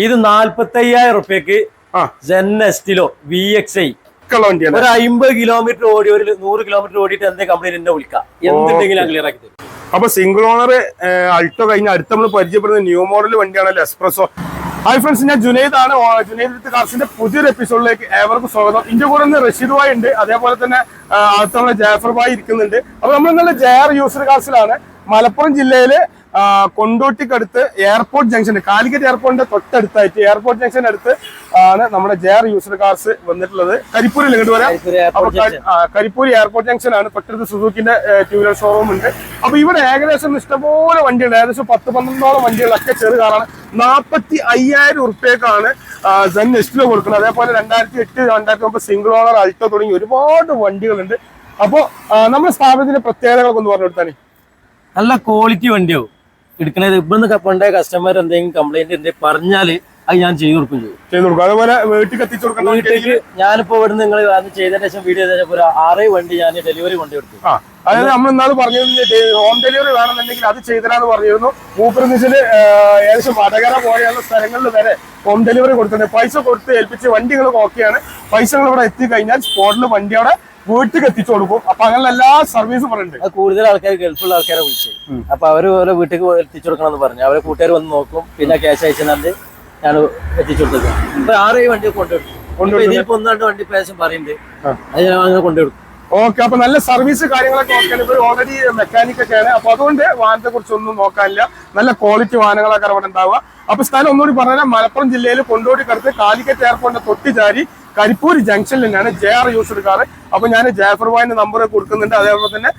ഇത് നാൽപ്പത്തി അയ്യായിരം റുപ്യക്ക് Zen Estilo Zen Estilo V X I ഒരു അമ്പത് കിലോമീറ്റർ ഓടി ഒരു നൂറ് കിലോമീറ്റർ ഓടിയിട്ട് എന്തേ കംപ്ലൈന്റ് എന്നെ വിളിക്കാം. എന്തുണ്ടെങ്കിലും ക്ലിയർ ആക്കി തരും. അപ്പൊ സിംഗിൾ ഓണർ അൾട്ടോ കഴിഞ്ഞ അടുത്ത് നമ്മൾ പരിചയപ്പെടുന്ന ന്യൂ മോഡൽ വണ്ടിയാണല്ലോ എക്സ്പ്രസോ ഹായ് ഫ്രണ്ട്സ് ഞാൻ ജുനൈദ് ആണ് ഓ- ജുനൈദ് കാർസിന്റെ പുതിയൊരു എപ്പിസോഡിലേക്ക് ഏവർക്കും സ്വാഗതം. ഇന്ത്യ കൂടെ നിന്ന് റഷീദ് ഭായ് ഉണ്ട്. അതേപോലെ തന്നെ ആ, അടുത്ത നമ്മളെ ജാഫർ ഭായ് ഇരിക്കുന്നുണ്ട്. അപ്പൊ നമ്മൾ ഇന്നലെ ജയർ യൂസർ കാർസിലാണ്. മലപ്പുറം ജില്ലയിലെ കൊണ്ടോട്ടിക്കടുത്ത് എയർപോർട്ട് ജംഗ്ഷൻ കാലിക്കറ്റ് എയർപോർട്ടിന്റെ തൊട്ടടുത്തായിട്ട് എയർപോർട്ട് ജംഗ്ഷൻ അടുത്ത് ആണ് നമ്മുടെ ജെ ആർ യൂസർ കാർസ് വന്നിട്ടുള്ളത്. കരിപ്പൂരിൽ ഇങ്ങോട്ട് വരാം? കരിപ്പൂർ airport അപ്പൊ ക- ആ, കരിപ്പൂർ എയർപോർട്ട് ജംഗ്ഷൻ ആണ്. തൊട്ടടുത്ത് സുസൂക്കിന്റെ ടൂ വീലർ ഷോറൂം ഉണ്ട്. അപ്പൊ ഇവിടെ ഏകദേശം ഇഷ്ടംപോലെ വണ്ടിയുണ്ട് ഏകദേശം പത്ത് പന്ത്രണ്ടോളം വണ്ടികളൊക്കെ ചെറു കാറാണ് നാൽപ്പത്തി അയ്യായിരം ഉറുപ്പ്യക്കാണ് സെൻ എസ്റ്റിലോ കൊടുക്കുന്നത്. അതേപോലെ രണ്ടായിരത്തി എട്ട് രണ്ടായിരത്തി ഒമ്പത് സിംഗിൾ ഓണർ അൾട്ടോ തുടങ്ങി ഒരുപാട് വണ്ടികളുണ്ട്. അപ്പോ ആ, നമ്മുടെ സ്ഥാപനത്തിന്റെ പ്രത്യേകതകളൊക്കെ ഒന്ന് പറഞ്ഞു കൊടുത്താനേ നല്ല ക്വാളിറ്റി വണ്ടിയാവും. എടുക്കണത് ഇവിടുന്ന് കൊണ്ടേ കസ്റ്റമർ എന്തെങ്കിലും കംപ്ലൈന്റ് ഉണ്ടെങ്കിൽ പറഞ്ഞാൽ അത് ഞാൻ ചെയ്തു കൊടുക്കും ചെയ്യും. ചെയ്ത് കൊടുക്കും. അതേപോലെ വീട്ടിൽ എത്തിച്ചു കൊടുക്കുന്ന വീട്ടിലേക്ക് ഞാനിപ്പോ ഇവിടുന്ന് നിങ്ങൾ അന്ന് ചെയ്തതിന് ശേഷം വീഡിയോ ചെയ്തപ്പോൾ ഒരു ആറേ വണ്ടി ഞാൻ ഡെലിവറി കൊണ്ടു കൊടുത്തു. അതായത് നമ്മൾ ഇന്നാൾ പറഞ്ഞു ഹോം ഡെലിവറി വേണമെന്നുണ്ടെങ്കിൽ അത് ചെയ്തരാന്ന് പറഞ്ഞിരുന്നു. മൂപ്പരെന്ന് വെച്ചാൽ ഏകദേശം വടകര പോലെയുള്ള സ്ഥലങ്ങളിൽ വരെ ഹോം ഡെലിവറി കൊടുത്തിട്ടുണ്ട്. പൈസ കൊടുത്ത് ഏൽപ്പിച്ച് വണ്ടികൾ ഓക്കെയാണ് പൈസ നിങ്ങൾ ഇവിടെ എത്തി കഴിഞ്ഞാൽ സ്പോട്ടിൽ വണ്ടി അവിടെ വീട്ടിൽ എത്തിച്ചു കൊടുക്കും. അപ്പൊ അങ്ങനെയുള്ള എല്ലാ സർവീസും പറയുന്നുണ്ട് അത് കൂടുതൽ ആൾക്കാർ ഗൾഫുള്ള ആൾക്കാരെ വിളിച്ചു. അപ്പൊ അവർ ഓരോ വീട്ടിൽ എത്തിച്ചു കൊടുക്കണം എന്ന് പറഞ്ഞു. അവരെ കൂട്ടുകാർ വന്ന് നോക്കും. പിന്നെ ക്യാഷ് അയച്ചാൽ ഞാൻ എത്തിച്ചു കൊടുത്തത് ഇപ്പൊ ആറേ വണ്ടി കൊണ്ടുവരും. ഇതിലിപ്പോ ഒന്ന് രണ്ട് വണ്ടി പ്രാവശ്യം പറയുന്നുണ്ട്. അത് ഞാൻ അങ്ങനെ കൊണ്ടുവരും. ഓക്കെ അപ്പൊ നല്ല സർവീസ് കാര്യങ്ങളൊക്കെ നോക്കാൻ ഇവർ ഓൾറെഡി മെക്കാനിക് ഒക്കെയാണ് അപ്പൊ അതുകൊണ്ട് വാഹനത്തെ കുറിച്ച് ഒന്നും നോക്കാനില്ല. നല്ല ക്വാളിറ്റി വാഹനങ്ങളൊക്കെ അവിടെ ഉണ്ടാവുക. അപ്പൊ സ്ഥലം ഒന്നുകൂടി പറഞ്ഞാൽ മലപ്പുറം ജില്ലയിൽ കൊണ്ടോടി കടുത്ത് കാലിക്കറ്റ് എയർപോർട്ടിന്റെ തൊട്ടിചാരി കരിപ്പൂർ ജംഗ്ഷനിൽ തന്നെയാണ് ജെ ആർ യൂസ് കാർ അപ്പൊ ഞാൻ ജാഫർ ഭായിന്റെ നമ്പർ കൊടുക്കുന്നുണ്ട്. അതേപോലെ തന്നെ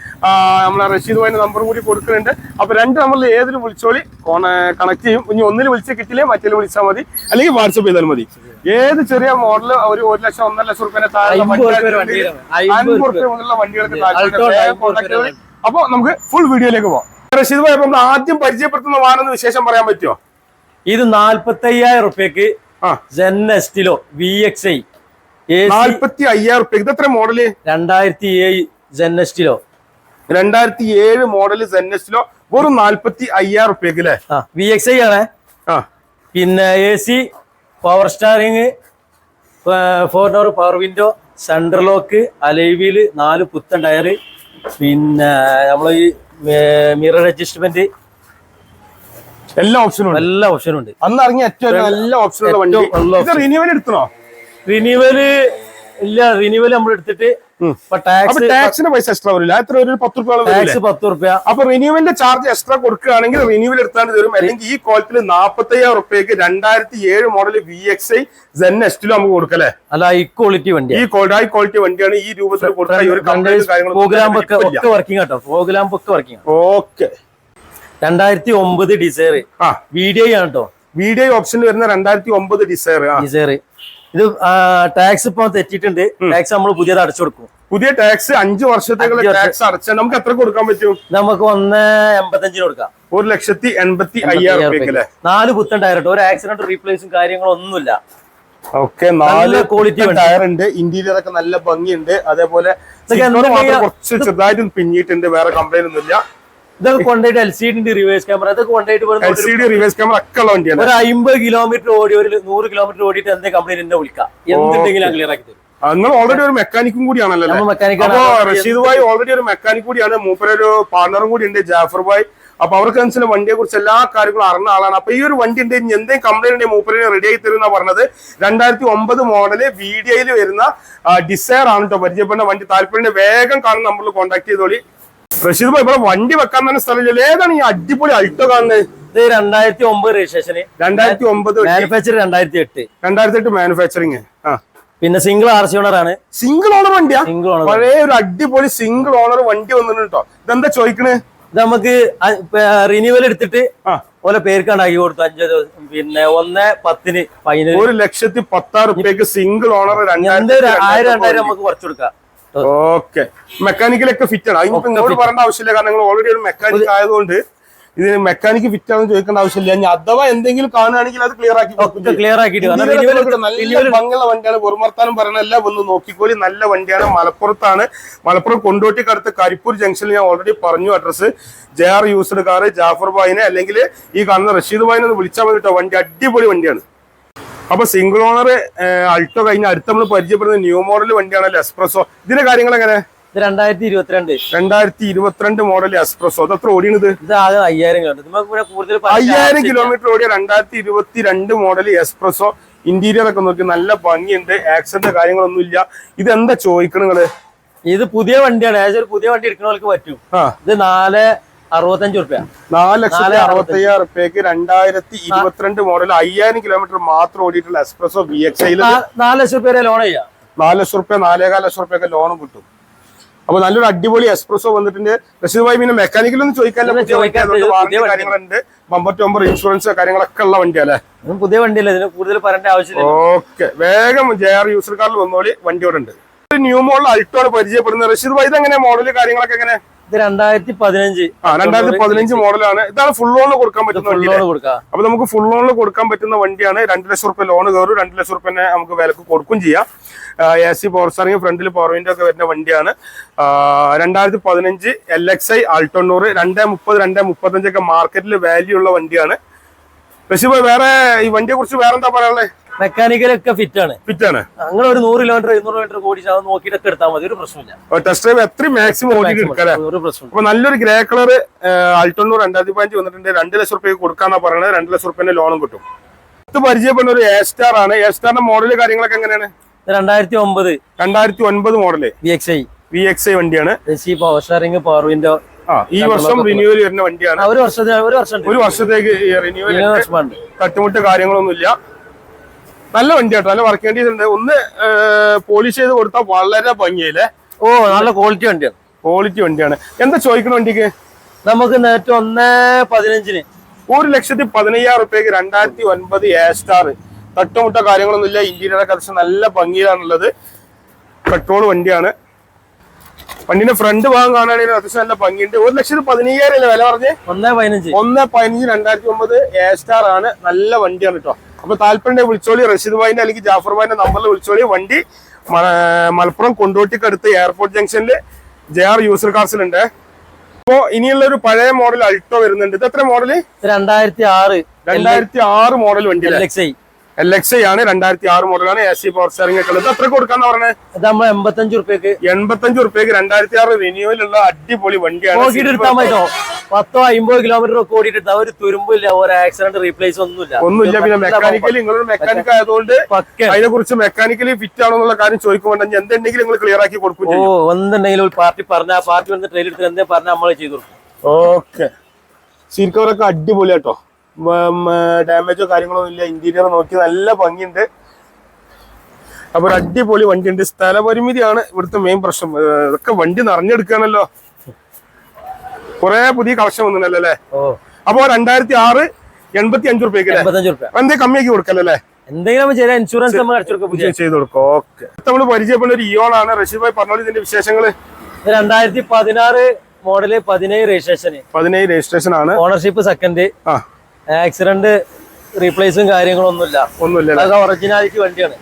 നമ്മളെ റഷീദ് ഭായിന്റെ നമ്പർ കൂടി കൊടുക്കുന്നുണ്ട്. അപ്പൊ രണ്ട് നമ്പറിൽ ഏതിൽ വിളിച്ചോളി കണക്ട് ചെയ്യും. ഇനി ഒന്നിൽ വിളിച്ച് കിട്ടില്ലേ മറ്റേ വിളിച്ചാൽ മതി. അല്ലെങ്കിൽ വാട്സപ്പ് ചെയ്താൽ മതി. ഏത് ചെറിയ മോഡൽ ഒരു ഒരു ലക്ഷം ഒന്നര ലക്ഷം റുപ്യന്റെ താഴെ അൻപത്. റുപ്യ. മുതലുള്ള വണ്ടികൾക്ക് താല്പര്യം. അപ്പൊ നമുക്ക് ഫുൾ വീഡിയോയിലേക്ക് പോവാം. റഷീദ് ഭായി അപ്പൊ നമ്മൾ ആദ്യം പരിചയപ്പെടുത്തുന്ന വാഹനം വിശേഷം പറയാൻ പറ്റുമോ? ഇത് നാല്പത്തി അയ്യായിരം റുപ്യക്ക് Zen Estilo V X I നാല്പത്തി അയ്യായിരം റുപ്യ ഇതെത്ര മോഡൽ? രണ്ടായിരത്തി ഏഴ് ജെൻ എസ്റ്റിലോ രണ്ടായിരത്തി ഏഴ് മോഡൽ സെന്നസിലോ വെറും നാല്പത്തി അയ്യായിരം റുപ്യക്ക് അല്ലേ വി എക്സ് ഐ ആണ്. പിന്നെ A C power steering four door power window central lock alloy wheel നാല് പുത്തൻ ടയർ പിന്നെ നമ്മൾ ഈ മിറർ അഡ്ജസ്റ്റ്മെന്റ് എല്ലാ ഓപ്ഷനും ഉണ്ട്. എല്ലാ ഓപ്ഷനും ഉണ്ട്. അന്ന് ഇറങ്ങിയ ഏറ്റവും നല്ല ഇത് റിന്യൂവൽ എടുത്തണോ? റിന്യൂവൽ ഇല്ല റിന്യൂവൽ നമ്മൾ എടുത്തിട്ട് ടാക്സിന്റെ പൈസ എക്സ്ട്രാ വരില്ല. എത്ര ഒരു പത്ത് ടാക്സ് പത്ത് റുപ്യ അപ്പൊ റിന്യൂവലിന്റെ ചാർജ് എക്സ്ട്രാ കൊടുക്കുകയാണെങ്കിൽ റിന്യൂവൽ എടുത്താണ്ട് തരും അല്ലെങ്കിൽ ഈ കോലത്തിൽ നാപ്പത്തി അയ്യായിരം റുപ്യക്ക് രണ്ടായിരത്തി ഏഴ് model V X I Zen എസ്റ്റിലും നമുക്ക് കൊടുക്കല്ലേ അല്ല? ഈ ക്വാളിറ്റി ഈ വണ്ടിയാണ് ഹൈ ക്വാളിറ്റി വണ്ടിയാണ് ഈ രൂപത്തിൽ കൊടുത്താൽ ഓക്കെ രണ്ടായിരത്തി ഒമ്പത് ഡിസൈർ വീഡിയോ ആണ്. കേട്ടോ വീഡിയോ ഓപ്ഷൻ വരുന്ന രണ്ടായിരത്തി ഒമ്പത് ഡിസയർ ആ. ഡിസൈർ ഇത് ടാക്സ് ഇപ്പൊ തെറ്റിയിട്ടുണ്ട്. ടാക്സ് നമ്മൾ പുതിയത് അടച്ചു കൊടുക്കും. പുതിയ ടാക്സ് അഞ്ചു വർഷത്തേക്കുള്ള ടാക്സ് അടച്ചാൽ നമുക്ക് എത്ര കൊടുക്കാൻ പറ്റും? നമുക്ക് ഒന്ന് എൺപത്തഞ്ചിന് കൊടുക്കാം. ഒരു ലക്ഷത്തി എൺപത്തി അയ്യായിരം നാല് പുത്തൻ ടയർ ഉണ്ട് ഒരു ആക്സിഡന്റ് റീപ്ലേസും കാര്യങ്ങളും ഒന്നുമില്ല. ഓക്കെ നാല് ക്വാളിറ്റി ടയർ ഉണ്ട്. ഇന്റീരിയർ ഒക്കെ നല്ല ഭംഗിയുണ്ട്. അതേപോലെ? കുറച്ച് ചെറുതായിട്ട് പിന്നിട്ടുണ്ട് വേറെ കംപ്ലൈന്റ് ഒന്നുമില്ല. ഇതൊക്കെ കൊണ്ടുപോയിട്ട് L C D reverse camera ഇതൊക്കെ കൊണ്ടുപോയിട്ട് L C D reverse camera ഒക്കെ ഉള്ള വണ്ടിയാണ്. ഒരു അമ്പത് കിലോമീറ്റർ ഓടി ഒരു നൂറ് കിലോമീറ്റർ ഓടിയിട്ട് എന്തെങ്കിലും കംപ്ലൈന്റ് എന്നെ വിളിക്കാം? എന്തുണ്ടെങ്കിലും ഞാൻ ക്ലിയർ ആക്കി തരും. നിങ്ങൾ ഓൾറെഡി ഒരു മെക്കാനിക്കും കൂടിയാണല്ലോ അപ്പൊ റഷീദ് ഭായ് ഓൾറെഡി ഒരു മെക്കാനിക് കൂടിയാണ് മൂപ്പരൊരു പാർട്ണറും കൂടി ഉണ്ട് ജാഫർ ഭായ്. അപ്പൊ അവർക്ക് അനുസരിച്ച് വണ്ടിയെ കുറിച്ച് എല്ലാ കാര്യങ്ങളും അറിഞ്ഞ ആളാണ്. അപ്പൊ ഈ ഒരു വണ്ടി ഉണ്ട് എന്തെങ്കിലും കംപ്ലൈന്റ് ഉണ്ടെങ്കിൽ മൂപ്പര് റെഡി ആയി തരുന്ന പറഞ്ഞത്. രണ്ടായിരത്തി ഒമ്പത് മോഡൽ വീഡിയോയിൽ വരുന്ന ഡിസയർ ആണ് കേട്ടോ പരിചയപ്പെടുന്ന വണ്ടി. താല്പര്യം വേഗം കാണുന്ന നമ്മൾ കോൺടാക്ട് ചെയ്തോളി. റഷീദ് ഇവിടെ വണ്ടി വെക്കാൻ തന്നെ സ്ഥലമില്ല ഏതാണ് ഈ അടിപൊളി അൾട്ടോ കാണുന്നത് ഇത് രണ്ടായിരത്തി ഒമ്പത് രജിസ്ട്രേഷന് രണ്ടായിരത്തി ഒമ്പത് മാനുഫാക്ചർ രണ്ടായിരത്തി എട്ട്. രണ്ടായിരത്തി എട്ട് മാനുഫാക്ചറിങ് ആ. പിന്നെ സിംഗിൾ ആർ സി ഓണർ ആണ്. സിംഗിൾ ഓണർ വണ്ടിയാ? സിംഗിൾ ഓണർ പഴയ ഒരു അടിപൊളി സിംഗിൾ ഓണർ വണ്ടി വന്നിട്ടുണ്ട് കേട്ടോ ഇതെന്താ ചോദിക്കണേ? ഇത് നമുക്ക് റിന്യൂവൽ എടുത്തിട്ട് ഓലെ പേർക്കാണ്ടാക്കി കൊടുത്തു. അഞ്ച് ദിവസം പിന്നെ ഒന്ന് പത്തിന് ഫൈനൽ ഒരു ലക്ഷത്തി പത്താറ് റുപ്യക്ക് സിംഗിൾ ഓണർ ആയിരം രണ്ടായിരം നമുക്ക് കുറച്ചു കൊടുക്കാം. ഓക്കെ. മെക്കാനിക്കലൊക്കെ ഫിറ്റ് ആണ്. അതിനിപ്പോ ഇങ്ങോട്ട് പറയേണ്ട ആവശ്യമില്ല. കാരണം നിങ്ങൾ ഓൾറെഡി ഒരു മെക്കാനിക് ആയതുകൊണ്ട് ഇതിന് മെക്കാനിക്ക് ഫിറ്റ് ആണെന്ന് ചോദിക്കേണ്ട ആവശ്യമില്ല. ഞാൻ അഥവാ എന്തെങ്കിലും കാണുകയാണെങ്കിൽ അത് ക്ലിയർ ആക്കി ക്ലിയർ ആക്കിയിട്ട് നല്ല ഭംഗിയുള്ള വണ്ടിയാണ്. വെറുമർത്താനും പറയണല്ല ഒന്ന് നോക്കിക്കോളി. നല്ല വണ്ടിയാണ്. മലപ്പുറത്താണ്. മലപ്പുറം കൊണ്ടോട്ടിക്കടുത്ത് കരിപ്പൂർ ജംഗ്ഷനിൽ ഞാൻ ഓൾറെഡി പറഞ്ഞു address J R used car Jafar ബായിനെ അല്ലെങ്കിൽ ഈ കാണുന്ന റഷീദ് ബായിനെ ഒന്ന് വിളിച്ചാൽ മതി കേട്ടോ വണ്ടി അടിപൊളി വണ്ടിയാണ്. അപ്പൊ സിംഗിൾ ഓണർ അൾട്ടോ കഴിഞ്ഞ അടുത്ത് നമ്മൾ പരിചയപ്പെടുന്ന ന്യൂ മോഡൽ വണ്ടിയാണല്ലോ എക്സ്പ്രസോ ഇതിന്റെ കാര്യങ്ങൾ എങ്ങനെ? ഇത് രണ്ടായിരത്തി ഇരുപത്തിരണ്ട്. രണ്ടായിരത്തി ഇരുപത്തിരണ്ട് മോഡൽ എക്സ്പ്രസോ അത് എത്ര ഓടിയത് ഇത് അയ്യായിരം കിലോമീറ്റർ. അയ്യായിരം കിലോമീറ്റർ ഓടിയ രണ്ടായിരത്തി ഇരുപത്തി രണ്ട് മോഡൽ എക്സ്പ്രസോ ഇന്റീരിയർ ഒക്കെ നോക്കി നല്ല ഭംഗിയുണ്ട്. ആക്സിഡന്റ് കാര്യങ്ങളൊന്നും ഇല്ല. ഇത് എന്താ ചോദിക്കണ നിങ്ങൾ? ഇത് പുതിയ വണ്ടിയാണ്. ഏകദേശം പുതിയ വണ്ടി എടുക്കുന്നവർക്ക് പറ്റും. ഇത് നാല് അറുപത്തഞ്ച് റുപ്യ നാല് ലക്ഷത്തി അറുപത്തി അയ്യായിരം റുപ്യക്ക് രണ്ടായിരത്തി ഇരുപത്തിരണ്ട് മോഡൽ അയ്യായിരം കിലോമീറ്റർ മാത്രം ഓടിയിട്ടുള്ള എക്സ്പ്രസോ ബി എക്സ് ഐയിൽ നാല് ലക്ഷം റുപ്യ വരെ ലോൺ ചെയ്യാം. നാല് ലക്ഷം റുപ്യ നാലേകാൽ ലക്ഷം റുപ്യ ഒക്കെ ലോണും കിട്ടും. അപ്പൊ നല്ലൊരു അടിപൊളി എക്സ്പ്രസോ വന്നിട്ടുണ്ട്. റഷീദ് പിന്നെ വണ്ടി. കാര്യങ്ങളുണ്ട്. ബമ്പർ ടോമ്പർ ഇൻഷുറൻസ് കാര്യങ്ങളൊക്കെ ഉള്ള വണ്ടിയല്ലേ ഇതും പുതിയ വണ്ടിയല്ലേ? ഇതിന് കൂടുതൽ പറയേണ്ട ആവശ്യമില്ല. ഓക്കെ വേഗം ജെ ആർ യൂസർ കാർഡിൽ വന്നോളി. വണ്ടിയോടുണ്ട് ന്യൂ മോഡൽ അൾട്ടോ ആണ് പരിചയപ്പെടുന്നത്. റഷീദ് ഭായി ഇതെങ്ങനെ മോഡൽ കാര്യങ്ങളൊക്കെ എങ്ങനെ? ഇത് രണ്ടായിരത്തി പതിനഞ്ച് ആ രണ്ടായിരത്തി പതിനഞ്ച് മോഡലാണ്. ഇതാണ് ഫുൾ ലോണിൽ കൊടുക്കാൻ പറ്റുന്ന ഫുൾ ലോൺ കൊടുക്കാം. അപ്പൊ നമുക്ക് ഫുൾ ലോണിൽ കൊടുക്കാൻ പറ്റുന്ന വണ്ടിയാണ്. രണ്ട് ലക്ഷം റുപ്യ ലോൺ കയറും. രണ്ട് ലക്ഷം റുപ്യ നമുക്ക് വിലക്ക് കൊടുക്കും ചെയ്യാം. എ സി പവർ സ്റ്റാറിംഗ് ഫ്രണ്ടിൽ പവർ വിൻഡോ ഒക്കെ വരുന്ന വണ്ടിയാണ്. രണ്ടായിരത്തി പതിനഞ്ച് എൽ എക്സ് ഐ ആൾട്ടൊണ്ണൂറ്. രണ്ട് മുപ്പത് രണ്ട് മുപ്പത്തഞ്ചൊക്കെ മാർക്കറ്റിൽ വാല്യൂ ഉള്ള വണ്ടിയാണ്. പക്ഷേ വേറെ ഈ വണ്ടിയെ കുറിച്ച് വേറെന്താ പറയാനുള്ളത് മെക്കാനിക്കലൊക്കെ ഫിറ്റ് ആണ്. ഫിറ്റ് ആണ്. അങ്ങനെ ഒരു നൂറ് കിലോമീറ്റർ ഇരുന്നൂറ് കിലോമീറ്റർ ഓടി അത് നോക്കിയിട്ടൊക്കെ എടുത്താൽ മതി ഒരു പ്രശ്നമില്ല ടെസ്റ്റ് ഡ്രൈവ് എത്രയും മാക്സിമം ഓടിയിട്ട് എടുക്കാം ഒരു പ്രശ്നം അപ്പൊ നല്ലൊരു ഗ്രേ കളർ ആൾട്ടൊണ്ണൂറ് രണ്ടായിരത്തി പതിനഞ്ച് വന്നിട്ടുണ്ട്. രണ്ട് ലക്ഷം റുപ്യ കൊടുക്കാന്നാ പറയുന്നത് രണ്ട് ലക്ഷം റുപ്യന്റെ ലോണും കിട്ടും. ഇത് പരിചയപ്പെടുന്ന ഒരു എ സ്റ്റാർ ആണ്. എ സ്റ്റാറിന്റെ മോഡൽ കാര്യങ്ങളൊക്കെ എങ്ങനെയാണ്? രണ്ടായിരത്തി ഒമ്പത് രണ്ടായിരത്തി ഒൻപത് model V X I V X I വണ്ടിയാണ് പവർ ഷെയറിംഗ് പവർ വിൻഡോ ഈ വർഷം റിന്യൂവൽ വരുന്ന വണ്ടിയാണ്. ഒരു വർഷത്തിന് ഒരു വർഷം ഒരു വർഷത്തേക്ക് റിന്യൂവൽ തട്ടുമുട്ട് കാര്യങ്ങളൊന്നുമില്ല. നല്ല വണ്ടി കേട്ടോ നല്ല വർക്ക് ചെയ്തിട്ടുണ്ട് ഒന്ന് പോളിഷ് ചെയ്ത് കൊടുത്താൽ വളരെ ഭംഗിയല്ലേ? ഓ നല്ല ക്വാളിറ്റി വണ്ടിയാണ്. ക്വാളിറ്റി വണ്ടിയാണ്. എന്താ ചോദിക്കണ വണ്ടിക്ക്? നമുക്ക് നേരത്തെ ഒന്ന് പതിനഞ്ചിന്. ഒരു ലക്ഷത്തി പതിനയ്യായിരം റുപ്യക്ക് രണ്ടായിരത്തി ഒൻപത് എ സ്റ്റാർ തട്ടുമുട്ട കാര്യങ്ങളൊന്നുമില്ല ഇന്റീരിയർ കറക്ഷൻ നല്ല ഭംഗിയിലാണുള്ളത്. പെട്രോൾ വണ്ടിയാണ്. വണ്ടിന്റെ ഫ്രണ്ട് ഭാഗം കാണുകയാണെങ്കിൽ അത്യാവശ്യം നല്ല ഭംഗിയുണ്ട്. ഒരു ലക്ഷത്തി പതിനയ്യായിരം അല്ലേ വില പറഞ്ഞ്? ഒന്ന് പതിനഞ്ച്. ഒന്ന് പതിനഞ്ച് രണ്ടായിരത്തി ഒമ്പത് എ സ്റ്റാർ ആണ്. നല്ല വണ്ടിയാണ് കേട്ടോ. അപ്പൊ താല്പര്യം വിളിച്ചോളി റഷീദ് ഭായിന്റെ അല്ലെങ്കിൽ ജാഫർ ഭായിന്റെ നമ്പറിൽ വിളിച്ചോളി. വണ്ടി മലപ്പുറം കൊണ്ടോട്ടിക്ക് അടുത്ത് എയർപോർട്ട് ജംഗ്ഷനിൽ ജെ ആർ യൂസർ കാർസിലുണ്ട് അപ്പോ ഇനിയുള്ള ഒരു പഴയ മോഡൽ അൾട്ടോ വരുന്നുണ്ട്. ഇത് എത്ര മോഡൽ രണ്ടായിരത്തി ആറ്. രണ്ടായിരത്തി ആറ് മോഡൽ വണ്ടി എൽ എക്സ് ആണ് രണ്ടായിരത്തി ആറ് മോഡലാണ് എ സി പവർ സ്റ്റാറിംഗ് ഒക്കെ ഉള്ളത് അത്ര എത്ര കൊടുക്കാന്ന് പറഞ്ഞത് നമ്മൾ എൺപത്തഞ്ച് റുപ്യക്ക് എൺപത്തഞ്ച് റുപ്യക്ക് രണ്ടായിരത്തി ആറ് റിന്യൂവലുള്ള അടിപൊളി വണ്ടിയാണ് നോക്കിയിട്ട് എടുത്താൽ മതിയോ പത്തോ അമ്പതോ കിലോമീറ്റർ ഒക്കെ ഓടിയിട്ട് ഒരു തുരുമ്പില്ല ഒരു ആക്സിഡന്റ് റീപ്ലേസ് ഒന്നുമില്ല. ഒന്നുമില്ല പിന്നെ മെക്കാനിക്കലി നിങ്ങളൊരു മെക്കാനിക് ആയതുകൊണ്ട് അതിനെ കുറിച്ച് മെക്കാനിക്കലി ഫിറ്റ് ആണോ എന്നുള്ള കാര്യം ചോദിക്കുമ്പോൾ എന്തെങ്കിലും നിങ്ങൾ ക്ലിയർ ആക്കി കൊടുക്കും ഓ എന്തുണ്ടെങ്കിലും ഒരു പാർട്ടി പറഞ്ഞ ആ പാർട്ടി വന്ന് ട്രെയിൻ എടുത്ത് എന്തേ പറഞ്ഞാൽ നമ്മൾ ചെയ്തു കൊടുക്കും. ഓക്കെ സീറ്റ് കവറൊക്കെ അടിപൊളിയാട്ടോ. ഡാമേജോ കാര്യങ്ങളോ ഇല്ല. ഇന്റീരിയർ നോക്കി നല്ല ഭംഗിയുണ്ട്. അപ്പൊ ഒരു അടിപൊളി വണ്ടിയുണ്ട്. സ്ഥലപരിമിതിയാണ് ഇവിടുത്തെ മെയിൻ പ്രശ്നം. ഇതൊക്കെ വണ്ടി നിറഞ്ഞെടുക്കുകയാണല്ലോ. കുറെ പുതിയ കളക്ഷൻ വന്നല്ലേ അല്ലേ? അപ്പൊ രണ്ടായിരത്തി ആറ് എൺപത്തി അഞ്ചു റുപ്യക്ക് എന്തേ കമ്മിയാക്കി കൊടുക്കല്ലേ എന്തെങ്കിലും നമ്മൾ ഇൻഷുറൻസ് നമ്മൾ അടിച്ചു ചെയ്ത് കൊടുക്കും. ഓക്കെ. നമ്മൾ പരിചയപ്പെടുന്ന ഒരു ഇയോൺ ആണ്. റഷീദ് ഭായി പറഞ്ഞോളൂ ഇതിന്റെ വിശേഷങ്ങൾ. ഇത് രണ്ടായിരത്തി പതിനാറ് മോഡൽ പതിനേഴ് രജിസ്ട്രേഷൻ പതിനേഴ് രജിസ്ട്രേഷൻ ആണ്. ഓണർഷിപ്പ് സെക്കൻഡ് ആ. ആക്സിഡന്റ് റീപ്ലേസും കാര്യങ്ങളൊന്നുമില്ല. ഒന്നുമില്ല അതൊക്കെ ഒറിജിനാലിറ്റി വണ്ടിയാണ്.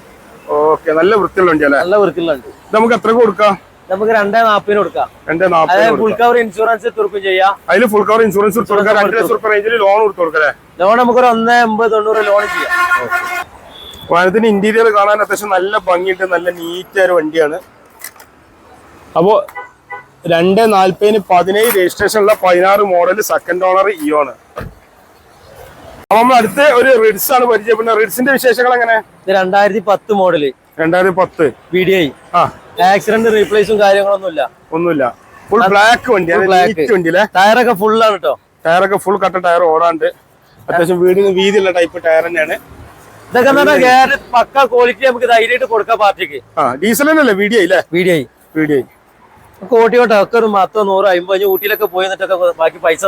ഓക്കെ നല്ല വൃത്തിയുള്ള വണ്ടിയാണ് നല്ല വൃത്തിയുള്ള വണ്ടി. നമുക്ക് എത്ര കൊടുക്കാം? നമുക്ക് രണ്ടേ നാപ്പതിന് കൊടുക്കാം. രണ്ട് അതായത് ഫുൾ കവർ ഇൻഷുറൻസ് തുറക്കും ചെയ്യാം. അതിൽ ഫുൾ കവർ ഇൻഷുറൻസ് കൊടുത്ത് കൊടുക്കാം. രണ്ട് ലക്ഷം റുപ്യ റേഞ്ചിൽ ലോൺ കൊടുത്ത് കൊടുക്കല്ലേ ലോൺ നമുക്കൊരു ഒന്ന് എൺപത് തൊണ്ണൂറ് ലോൺ ചെയ്യാം. വാഹനത്തിന്റെ ഇന്റീരിയർ കാണാൻ അത്യാവശ്യം നല്ല ഭംഗിയുണ്ട്. നല്ല നീറ്റായ ഒരു വണ്ടിയാണ്. അപ്പോ രണ്ട് നാൽപ്പതിന് പതിനേഴ് രജിസ്ട്രേഷൻ ഉള്ള പതിനാറ് മോഡൽ സെക്കൻഡ് ഓണർ ഇയോണ് അപ്പൊ നമ്മൾ അടുത്ത ഒരു റിഡ്സ് ആണ് പരിചയപ്പെടുന്നത് റിഡ്സിന്റെ വിശേഷങ്ങൾ എങ്ങനെ? രണ്ടായിരത്തി പത്ത് മോഡൽ രണ്ടായിരത്തി പത്ത്. പി ഡി ഐ ആക്സിഡന്റ് റീപ്ലേസും കാര്യങ്ങളൊന്നുമില്ല. ഒന്നുമില്ല. ഫുൾ ബ്ലാക്ക് വണ്ടി വണ്ടി ടയറൊക്കെ ഫുള്ളാണ് കേട്ടോ ടയറൊക്കെ ഫുൾ കട്ട ടയർ ഓടാണ്ട്. അത്യാവശ്യം വീടിന് വീതിയുള്ള ടൈപ്പ് ടയർ തന്നെയാണ്. ഇതൊക്കെ പക്ക ക്വാളിറ്റി നമുക്ക് ധൈര്യമായിട്ട് കൊടുക്കാം പാർട്ടിക്ക്. ഡീസൽ തന്നെയല്ലേ? വീഡിയോ ഡി ഐ അല്ലേ B D I V D I കോട്ടിയോട്ടെ ഒക്കെ ഒരു മത്തോ നൂറ് അമ്പത് ഊട്ടിയിലൊക്കെ പോയി നിന്നിട്ടൊക്കെ ബാക്കി പൈസ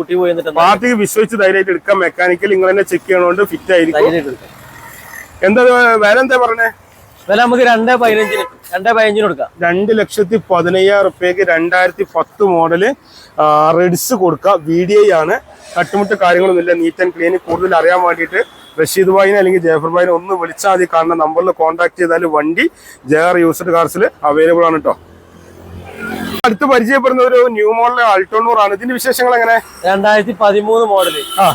ഊട്ടി പോയി പാർട്ടിക്ക് വിശ്വസിച്ച് ധൈര്യമായിട്ട് എടുക്കാം. മെക്കാനിക്കൽ നിങ്ങൾ തന്നെ ചെക്ക് ചെയ്യണോണ്ട് ഫിറ്റ് ആയിരിക്കും. എന്താ വില എന്താ പറഞ്ഞേ? വില നമുക്ക് രണ്ടേ പതിനഞ്ചിന് രണ്ടേ പതിനഞ്ചിന് കൊടുക്കാം. രണ്ട് ലക്ഷത്തി പതിനയ്യായിരം റുപ്യക്ക് രണ്ടായിരത്തി പത്ത് മോഡൽ റെഡ്സ് കൊടുക്കുക വി ഡി ഐ ആണ്. കട്ടുമുട്ട് കാര്യങ്ങളൊന്നുമില്ല നീറ്റ് ആൻഡ് ക്ലീൻ കൂടുതൽ അറിയാൻ വേണ്ടിയിട്ട് റഷീദ് ഭായിനെ അല്ലെങ്കിൽ ജയഫർ ഭായിനെ ഒന്ന് വിളിച്ചാൽ മതി. കാണുന്ന നമ്പറിൽ കോൺടാക്ട് ചെയ്താൽ വണ്ടി ജയർ യൂസ്ഡ് കാർസിൽ അവൈലബിൾ ആണ് കേട്ടോ അടുത്ത് പരിചയപ്പെടുന്ന ഒരു ന്യൂ മോഡൽ ആൾട്ടോണൂർ ആണ് ഇതിന്റെ വിശേഷങ്ങൾ എങ്ങനെ? രണ്ടായിരത്തി പതിമൂന്ന് മോഡൽ. ആ.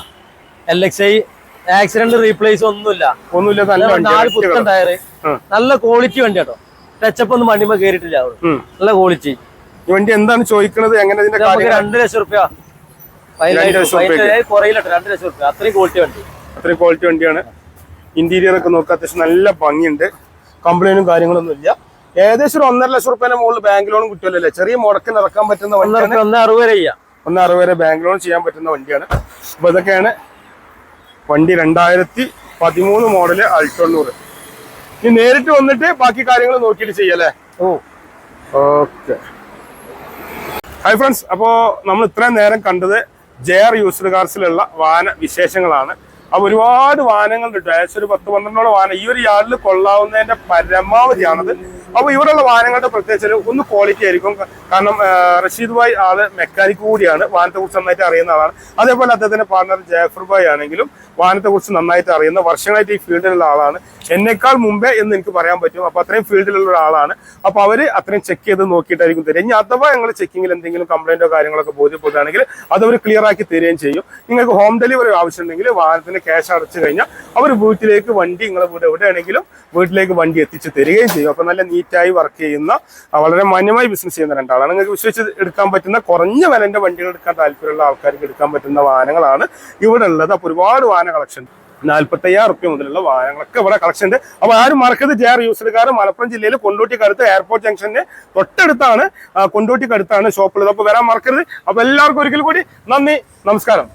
L X I accident replace ഒന്നുമില്ല. ഒന്നുമില്ല നല്ല നാല് പുത്തൻ ടയറ് നല്ല ക്വാളിറ്റി വണ്ടി കേട്ടോ ടച്ചപ്പ് ഒന്നും വണ്ടിമ കയറിയിട്ടില്ല നല്ല ക്വാളിറ്റി ഈ വണ്ടി എന്താണ് ചോദിക്കുന്നത് എങ്ങനെ രണ്ട് ലക്ഷം റുപ്യ. രണ്ട് ലക്ഷം റുപ്യക്ക്. കുറയില്ലട്ടോ രണ്ട് ലക്ഷം റുപ്യ. അത്രയും ക്വാളിറ്റി വണ്ടി. അത്രയും ക്വാളിറ്റി വണ്ടിയാണ്. ഇന്റീരിയർ ഒക്കെ നോക്കുക അത്യാവശ്യം നല്ല ഭംഗിയുണ്ട്. കംപ്ലൈന്റും കാര്യങ്ങളൊന്നും ഇല്ല ഏകദേശം ഒരു ഒന്നര ലക്ഷം റുപ്യേന്റെ മുകളിൽ ബാങ്ക് ലോൺ കിട്ടുമല്ലോ ചെറിയ മുടക്കിന് നടക്കാൻ പറ്റുന്ന വണ്ടിയാണ്. ഒന്ന് അറുപത് വരെ ചെയ്യാം. ഒന്ന് അറുപത് വരെ ബാങ്ക് ലോൺ ചെയ്യാൻ പറ്റുന്ന വണ്ടിയാണ്. അപ്പൊ ഇതൊക്കെയാണ് വണ്ടി രണ്ടായിരത്തി പതിമൂന്ന് മോഡൽ അൾട്ടോണ്ണൂറ് ഇനി നേരിട്ട് വന്നിട്ട് ബാക്കി കാര്യങ്ങൾ നോക്കിയിട്ട് ചെയ്യല്ലേ ഓ. ഓക്കെ ഹായ് ഫ്രണ്ട്സ് അപ്പോ നമ്മൾ ഇത്രയും നേരം കണ്ടത് ജെ ആർ യൂസ്ഡ് കാർസിലുള്ള വാഹന വിശേഷങ്ങളാണ്. അപ്പൊ ഒരുപാട് വാഹനങ്ങളുണ്ട്. കിട്ടും ഏകദേശം ഒരു പത്ത് പന്ത്രണ്ടോളം വാഹനം. ഈ ഒരു യാർഡിൽ കൊള്ളാവുന്നതിന്റെ പരമാവധിയാണത്. അപ്പൊ ഇവിടെയുള്ള വാഹനങ്ങളുടെ പ്രത്യേകിച്ച് ഒന്ന് ക്വാളിറ്റി ആയിരിക്കും. കാരണം റഷീദ് ഭായ് ആൾ മെക്കാനിക് കൂടിയാണ്. വാഹനത്തെ കുറിച്ച് നന്നായിട്ട് അറിയുന്ന ആളാണ്. അതേപോലെ അദ്ദേഹത്തിന്റെ പാർട്ണർ ജാഫർ ഭായ് ആണെങ്കിലും വാഹനത്തെ കുറിച്ച് നന്നായിട്ട് അറിയുന്ന വർഷങ്ങളായിട്ട് ഈ ഫീൽഡിലുള്ള ആളാണ്. എന്നെക്കാൾ മുമ്പേ എന്ന് എനിക്ക് പറയാൻ പറ്റും. അപ്പൊ അത്രയും ഫീൽഡിലുള്ള ഒരാളാണ്. അപ്പൊ അവർ അത്രയും ചെക്ക് ചെയ്ത് നോക്കിയിട്ടായിരിക്കും തരും ഇനി അഥവാ ഞങ്ങൾ ചെക്കിങ്ങിൽ എന്തെങ്കിലും കംപ്ലൈന്റോ കാര്യങ്ങളൊക്കെ ബോധ്യപ്പെടുകയാണെങ്കിൽ അത് അവർ ക്ലിയർ ആക്കി തരികയും ചെയ്യും. നിങ്ങൾക്ക് ഹോം ഡെലിവറി ആവശ്യമുണ്ടെങ്കിൽ വാഹനത്തിന് ക്യാഷ് അടച്ചു കഴിഞ്ഞാൽ അവർ വീട്ടിലേക്ക് വണ്ടി നിങ്ങളെ വീട് എവിടെയാണെങ്കിലും വീട്ടിലേക്ക് വണ്ടി എത്തിച്ചു തരികയും ചെയ്യും. അപ്പൊ നല്ല നീറ്റായി വർക്ക് ചെയ്യുന്ന വളരെ മാന്യമായി ബിസിനസ് ചെയ്യുന്ന രണ്ടാളാണ്. നിങ്ങൾക്ക് വിശ്വസിച്ച് എടുക്കാൻ പറ്റുന്ന കുറഞ്ഞ വിലന്റെ വണ്ടികൾ എടുക്കാൻ താല്പര്യമുള്ള ആൾക്കാർക്ക് എടുക്കാൻ പറ്റുന്ന വാഹനങ്ങളാണ് ഇവിടെ ഉള്ളത്. അപ്പൊ ഒരുപാട് വാഹന കളക്ഷൻ നാൽപ്പത്തി അയ്യായിരം റുപ്യ മുതലുള്ള വാഹനങ്ങളൊക്കെ ഇവിടെ കളക്ഷൻ ഉണ്ട്. അപ്പൊ ആരും മറക്കരുത്. ജെ ആർ യൂസർക്കാർ മലപ്പുറം ജില്ലയിൽ കൊണ്ടോട്ടിക്കടുത്ത് എയർപോർട്ട് ജംഗ്ഷന്റെ തൊട്ടടുത്താണ്. കൊണ്ടോട്ടിക്കടുത്താണ് ഷോപ്പുള്ളത് അപ്പൊ വരാൻ മറക്കരുത്. അപ്പൊ എല്ലാവർക്കും ഒരിക്കൽ കൂടി നന്ദി. നമസ്കാരം.